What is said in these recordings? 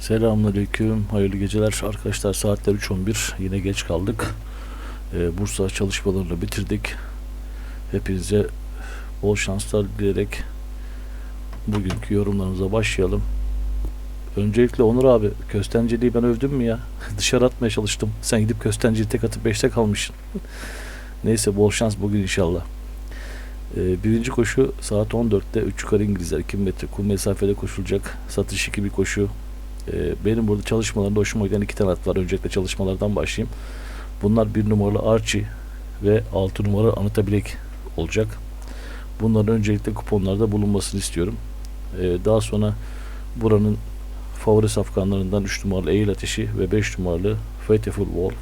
Selamünaleyküm, hayırlı geceler arkadaşlar. Saatler 3.11, yine geç kaldık. Ee, Bursa çalışmalarını bitirdik. Hepinize bol şanslar dileyerek bugünkü yorumlarımıza başlayalım. Öncelikle Onur abi, köstenceliği ben övdüm mü ya? Dışarı atmaya çalıştım. Sen gidip köstenceliği tek atıp 5'te kalmışsın. Neyse bol şans bugün inşallah. Ee, birinci koşu saat 14'te 3 yukarı İngilizler 2000 metre kum mesafede koşulacak. Satış 2 bir koşu. Ee, benim burada çalışmalarımda hoşuma giden iki tane at var. Öncelikle çalışmalardan başlayayım. Bunlar bir numaralı Archie ve 6 numaralı Anıtabilek olacak. Bunların öncelikle kuponlarda bulunmasını istiyorum. Ee, daha sonra buranın favori safkanlarından 3 numaralı Eğil Ateşi ve 5 numaralı Faithful Wolf.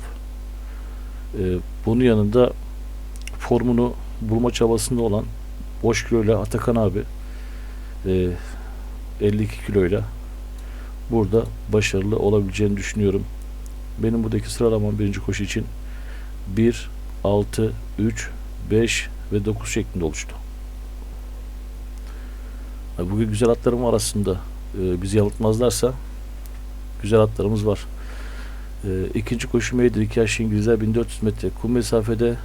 Ee, bunun yanında formunu bulma çabasında olan boş kiloyla Atakan abi e, 52 kiloyla burada başarılı olabileceğini düşünüyorum. Benim buradaki sıralamam birinci koşu için 1, 6, 3, 5 ve 9 şeklinde oluştu. Bugün güzel atlarım var aslında. Ee, bizi yanıltmazlarsa güzel atlarımız var. Ee, ikinci koşu Meydir 2 yaş İngilizler 1400 metre kum mesafede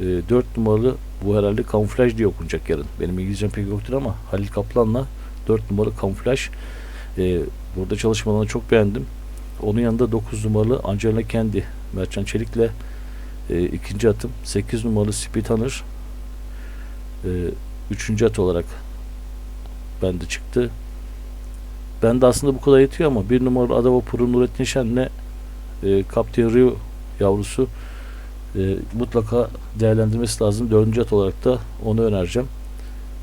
e, 4 numaralı bu herhalde kamuflaj diye okunacak yarın. Benim İngilizcem pek yoktur ama Halil Kaplan'la 4 numaralı kamuflaj e, burada çalışmalarını çok beğendim. Onun yanında 9 numaralı Angelina Kendi Mertcan Çelik'le e, ikinci atım 8 numaralı Speed Hunter e, üçüncü at olarak bende çıktı. Ben de aslında bu kadar yetiyor ama bir numaralı Adava Puru Nurettin Şen'le e, Captain Rio yavrusu e, mutlaka değerlendirmesi lazım. Dördüncü at olarak da onu önereceğim.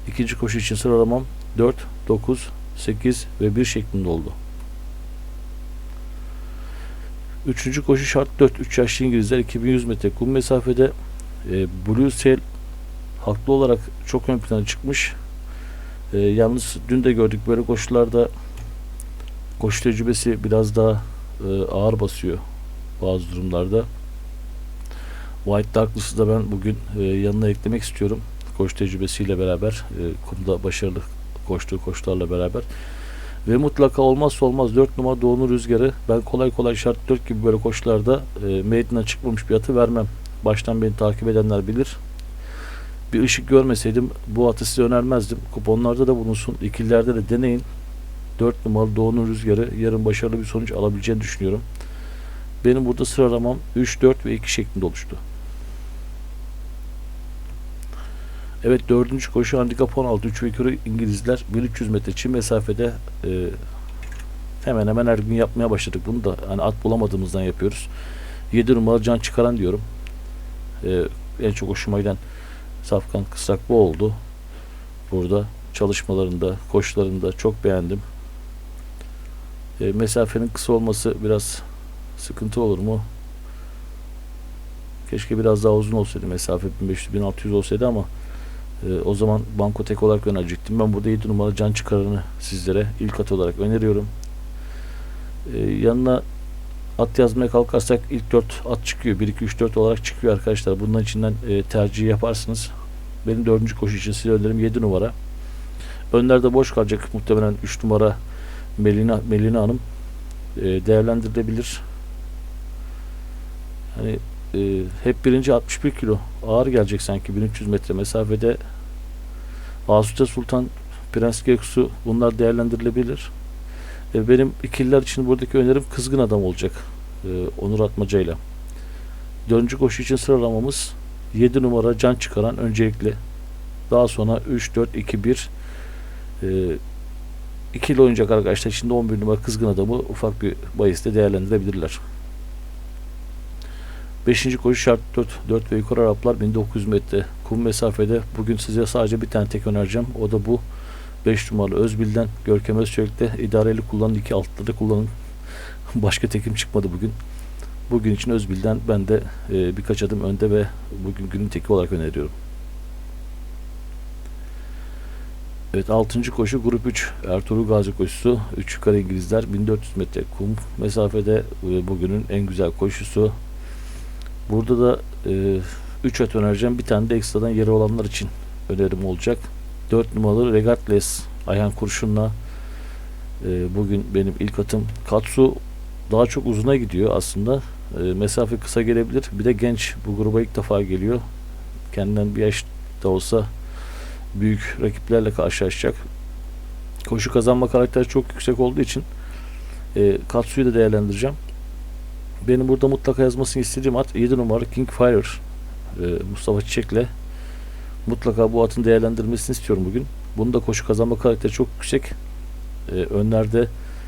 İkinci koşu için sıralamam 4, 9, 8 ve 1 şeklinde oldu. Üçüncü koşu şart 4. 3 yaşlı İngilizler 2100 metre kum mesafede e, Blue Sail haklı olarak çok ön plana çıkmış. E, yalnız dün de gördük böyle koşularda koşu tecrübesi biraz daha e, ağır basıyor bazı durumlarda. White Douglas'ı da ben bugün e, yanına eklemek istiyorum. Koşu tecrübesiyle beraber e, kumda başarılı koştuğu koşularla beraber. Ve mutlaka olmazsa olmaz 4 numara Doğu Rüzgarı. Ben kolay kolay şart 4 gibi böyle koşularda e, meydanına çıkmamış bir atı vermem. Baştan beni takip edenler bilir. Bir ışık görmeseydim bu atı size önermezdim. Kuponlarda da bulunsun. İkililerde de deneyin. 4 numaralı Doğu'nun rüzgarı yarın başarılı bir sonuç alabileceğini düşünüyorum. Benim burada sıralamam 3, 4 ve 2 şeklinde oluştu. Evet dördüncü koşu handikap 16 3 ve İngilizler 1300 metre çim mesafede e, hemen hemen her gün yapmaya başladık. Bunu da hani at bulamadığımızdan yapıyoruz. 7 numaralı can çıkaran diyorum. E, en çok hoşuma giden Safkan Kısrak bu oldu. Burada çalışmalarında, koşularında çok beğendim. E, mesafenin kısa olması biraz sıkıntı olur mu? Keşke biraz daha uzun olsaydı mesafe 1500-1600 olsaydı ama e, o zaman banko tek olarak önerecektim. Ben burada 7 numara can çıkarını sizlere ilk at olarak öneriyorum. E, yanına at yazmaya kalkarsak ilk 4 at çıkıyor. 1, 2, 3, 4 olarak çıkıyor arkadaşlar. Bunların içinden e, tercih yaparsınız. Benim dördüncü koşu için size önerim 7 numara. Önlerde boş kalacak muhtemelen 3 numara Melina, Melina Hanım e, değerlendirilebilir. Hani e, hep birinci 61 kilo ağır gelecek sanki 1300 metre mesafede Asute Sultan Prens Geksu bunlar değerlendirilebilir. E, benim ikililer için buradaki önerim kızgın adam olacak. E, Onur Atmaca'yla. Dördüncü koşu için sıralamamız 7 numara can çıkaran öncelikle. Daha sonra 3, 4, 2, 1 e, ikili oyuncak arkadaşlar. Şimdi 11 numara kızgın adamı ufak bir bahiste değerlendirebilirler. Beşinci koşu şart 4, 4 ve yukarı Araplar 1900 metre kum mesafede. Bugün size sadece bir tane tek önereceğim. O da bu 5 numaralı Özbil'den Görkem Özçelik'te idareli kullanın. iki altta da kullanın. Başka tekim çıkmadı bugün. Bugün için Özbil'den ben de e, birkaç adım önde ve bugün günün teki olarak öneriyorum. Evet 6. koşu grup 3 Ertuğrul Gazi koşusu 3 yukarı İngilizler 1400 metre kum mesafede bugünün en güzel koşusu Burada da 3 e, at önereceğim. Bir tane de ekstradan yeri olanlar için önerim olacak. 4 numaralı Regardless Ayhan Kurşun'la E, bugün benim ilk atım Katsu daha çok uzuna gidiyor aslında. E, mesafe kısa gelebilir. Bir de genç bu gruba ilk defa geliyor. Kendinden bir yaş da olsa büyük rakiplerle karşılaşacak. Koşu kazanma karakteri çok yüksek olduğu için e, Katsu'yu da değerlendireceğim. Benim burada mutlaka yazmasını istediğim at 7 numaralı King Fire e, Mustafa Çiçek'le mutlaka bu atın değerlendirmesini istiyorum bugün. Bunun da koşu kazanma karakteri çok yüksek. E, önlerde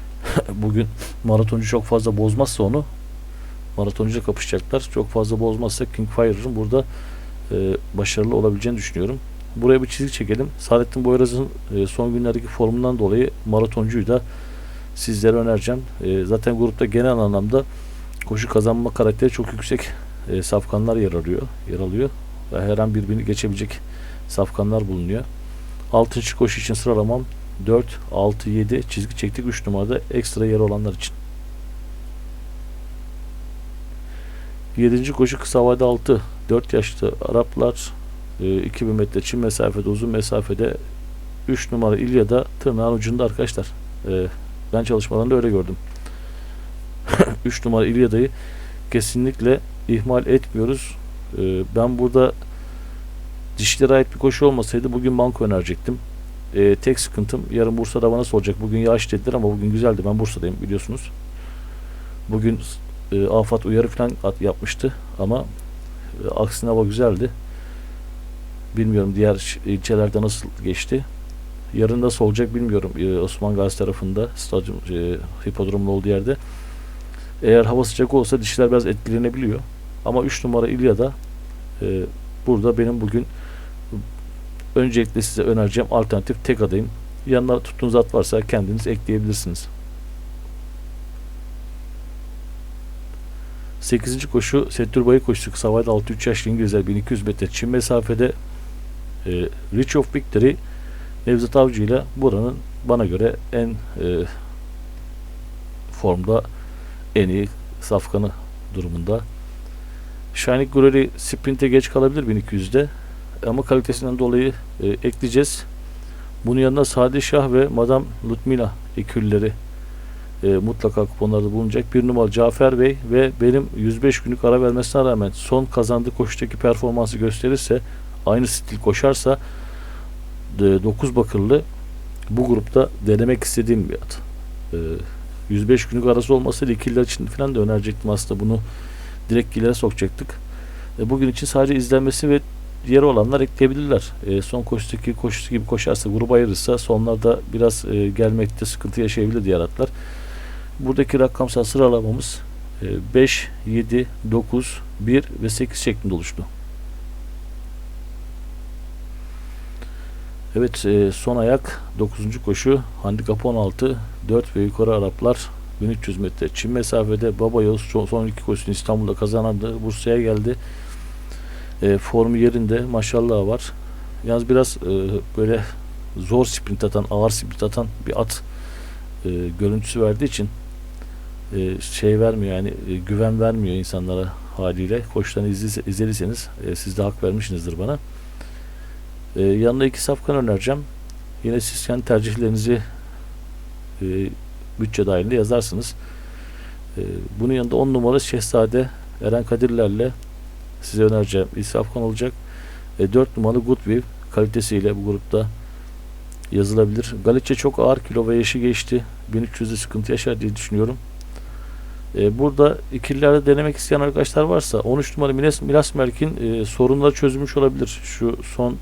bugün maratoncu çok fazla bozmazsa onu maratoncuya kapışacaklar. Çok fazla bozmazsa King Fire'ın burada e, başarılı olabileceğini düşünüyorum. Buraya bir çizgi çekelim. Saadettin Boyraz'ın e, son günlerdeki formundan dolayı maratoncuyu da sizlere önereceğim. E, zaten grupta genel anlamda koşu kazanma karakteri çok yüksek e, safkanlar yer arıyor, yer alıyor ve her an birbirini geçebilecek safkanlar bulunuyor. 6. koşu için sıralamam 4, 6, 7 çizgi çektik 3 numarada ekstra yer olanlar için. 7. koşu kısa havada 6. 4 yaşlı Araplar e, 2000 metre çim mesafede uzun mesafede 3 numara İlya'da tırnağın ucunda arkadaşlar. E, ben çalışmalarında öyle gördüm. 3 numara İlya'dayı kesinlikle ihmal etmiyoruz. E, ben burada dişlere ait bir koşu olmasaydı bugün banko önerecektim. E, tek sıkıntım yarın Bursa'da bana soracak. Bugün yağış dediler ama bugün güzeldi. Ben Bursa'dayım biliyorsunuz. Bugün e, afat uyarı falan yapmıştı ama e, aksine hava güzeldi. Bilmiyorum diğer ilçelerde nasıl geçti. Yarın nasıl olacak bilmiyorum. E, Osman Gazi tarafında stadyum e, hipodromun olduğu yerde. Eğer hava sıcak olsa dişler biraz etkilenebiliyor. Ama 3 numara İlya'da e, burada benim bugün öncelikle size önereceğim alternatif tek adayım. Yanına tuttuğunuz at varsa kendiniz ekleyebilirsiniz. 8. koşu Settür Bayı koşusu kısa havada 6-3 yaşlı İngilizler 1200 metre çim mesafede e, Reach of Victory Nevzat Avcı ile buranın bana göre en e, formda en iyi safkanı durumunda. Shining Glory sprinte geç kalabilir 1200'de ama kalitesinden dolayı e, ekleyeceğiz. Bunun yanında Sadi Şah ve Madame Lutmila ekülleri e, mutlaka kuponlarda bulunacak. Bir numaralı Cafer Bey ve benim 105 günlük ara vermesine rağmen son kazandığı koşudaki performansı gösterirse aynı stil koşarsa 9 bakırlı bu grupta denemek istediğim bir at. E, 105 günlük arası olmasaydı ikililer için falan da önerecektim aslında bunu direkt ilere sokacaktık. E, bugün için sadece izlenmesi ve yeri olanlar ekleyebilirler. E, son koşudaki koşusu gibi koşarsa gruba ayırırsa sonlarda biraz e, gelmekte sıkıntı yaşayabilir diğer atlar. Buradaki rakamsal sıralamamız e, 5, 7, 9, 1 ve 8 şeklinde oluştu. Evet e, son ayak 9. koşu handikap 16 4 ve yukarı Araplar 1300 metre çim mesafede Baba Yavuz son, iki koşusunu İstanbul'da kazanandı. Bursa'ya geldi. E, formu yerinde maşallah var. Yalnız biraz e, böyle zor sprint atan, ağır sprint atan bir at e, görüntüsü verdiği için e, şey vermiyor yani e, güven vermiyor insanlara haliyle. İzle, izlediyseniz e, siz de hak vermişsinizdir bana. E, yanına iki safkan önereceğim. Yine siz kendi tercihlerinizi e, bütçe dahilinde yazarsınız. E, bunun yanında 10 numara Şehzade Eren Kadirlerle size önereceğim bir safkan olacak. E, 4 numaralı Goodwill kalitesiyle bu grupta yazılabilir. Galicia çok ağır kilo ve yaşı geçti. 1300'de sıkıntı yaşar diye düşünüyorum. E, burada ikililerde denemek isteyen arkadaşlar varsa 13 numara Milas, Milas Merk'in e, sorunları çözülmüş olabilir. Şu son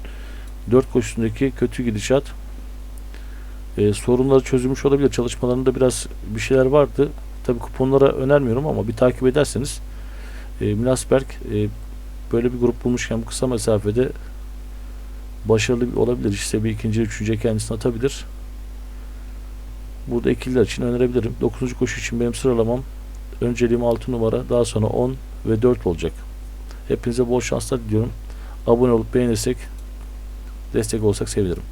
4 koşusundaki kötü gidişat e, sorunları çözülmüş olabilir. Çalışmalarında biraz bir şeyler vardı. Tabi kuponlara önermiyorum ama bir takip ederseniz e, Milasberg e, böyle bir grup bulmuşken bu kısa mesafede başarılı olabilir. İşte bir ikinci, üçüncü kendisini atabilir. Burada ikililer için önerebilirim. 9. koşu için benim sıralamam önceliğim 6 numara, daha sonra 10 ve 4 olacak. Hepinize bol şanslar diliyorum. Abone olup beğenirsek destek olsak sevinirim.